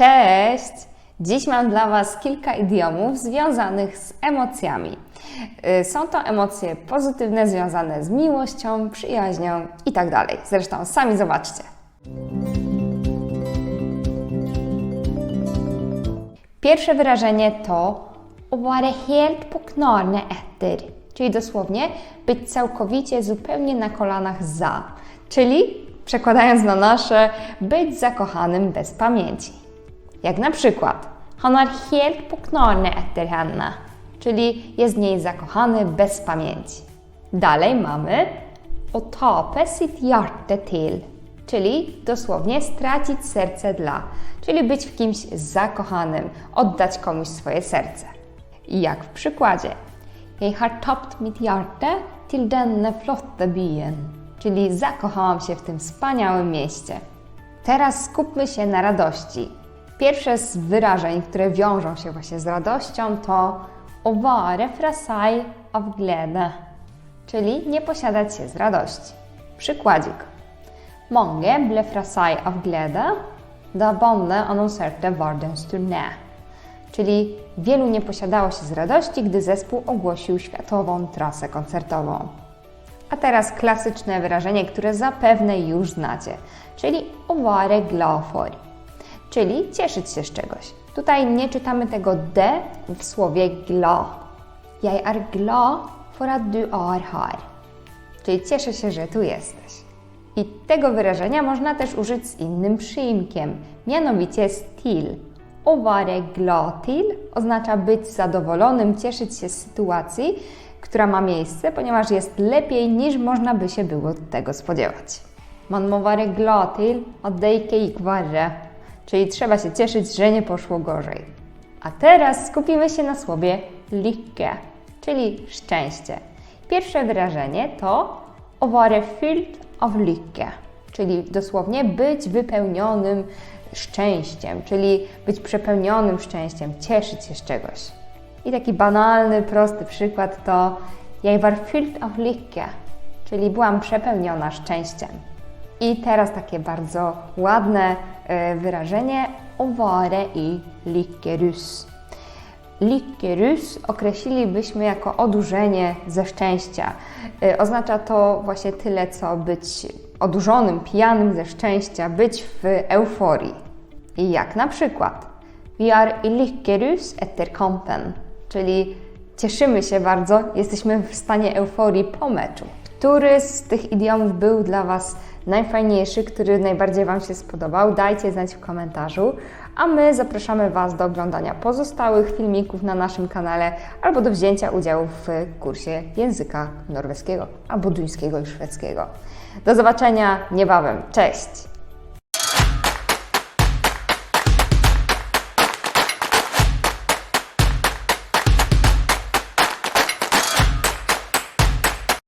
Cześć! Dziś mam dla Was kilka idiomów związanych z emocjami. Y, Są to emocje pozytywne związane z miłością, przyjaźnią i tak. Zresztą sami zobaczcie. Pierwsze wyrażenie to vara helt på efter, czyli dosłownie być całkowicie, zupełnie na kolanach za, czyli przekładając na nasze, być zakochanym bez pamięci. Jak na przykład, han är helt på knarne efter henne, czyli jest w niej zakochany bez pamięci. Dalej mamy att tape sitt hjärta till, czyli dosłownie stracić serce dla, czyli być w kimś zakochanym, oddać komuś swoje serce. Jak w przykładzie. Jag har tappt mitt hjärta till denne flotta byen, czyli zakochałam się w tym wspaniałym mieście. Teraz skupmy się na radości. Pierwsze z wyrażeń, które wiążą się właśnie z radością to att vara fra sig av glädje, czyli nie posiadać się z radości. Przykładzik. Mange ble fra sig av glede da bandet annonserte Vardens turné. Czyli wielu nie posiadało się z radości, gdy zespół ogłosił światową trasę koncertową. A teraz klasyczne wyrażenie, które zapewne już znacie, czyli att vara glad for, czyli cieszyć się z czegoś. Tutaj nie czytamy tego d w słowie glad. Jag är glad för att du är här. Czyli cieszę się, że tu jesteś. I tego wyrażenia można też użyć z innym przyimkiem, mianowicie vara glad till oznacza być zadowolonym, cieszyć się z sytuacji, która ma miejsce, ponieważ jest lepiej niż można by się było tego spodziewać. Man må vara glad till att det värre, czyli trzeba się cieszyć, że nie poszło gorzej. A teraz skupimy się na słowie lycka, czyli szczęście. Pierwsze wyrażenie to att vara fylld av lycka, czyli dosłownie być wypełnionym szczęściem, czyli być przepełnionym szczęściem, cieszyć się z czegoś. I taki banalny, prosty przykład to Jag var fylld av lycka, czyli byłam przepełniona szczęściem. I teraz takie bardzo ładne e, wyrażenie vara i lyckerus. Lyckerus określilibyśmy jako odurzenie ze szczęścia. Y, Oznacza to właśnie tyle, co być odurzonym, pijanym ze szczęścia, być w euforii. I jak na przykład Vi är i lyckerus efter kampen, czyli cieszymy się bardzo, jesteśmy w stanie euforii po meczu. Który z tych idiomów był dla Was najfajniejszy, który najbardziej Wam się spodobał? Dajcie znać w komentarzu, a my zapraszamy Was do oglądania pozostałych filmików na naszym kanale albo do wzięcia udziału w kursie języka norweskiego albo duńskiego i szwedzkiego. Do zobaczenia niebawem. Cześć!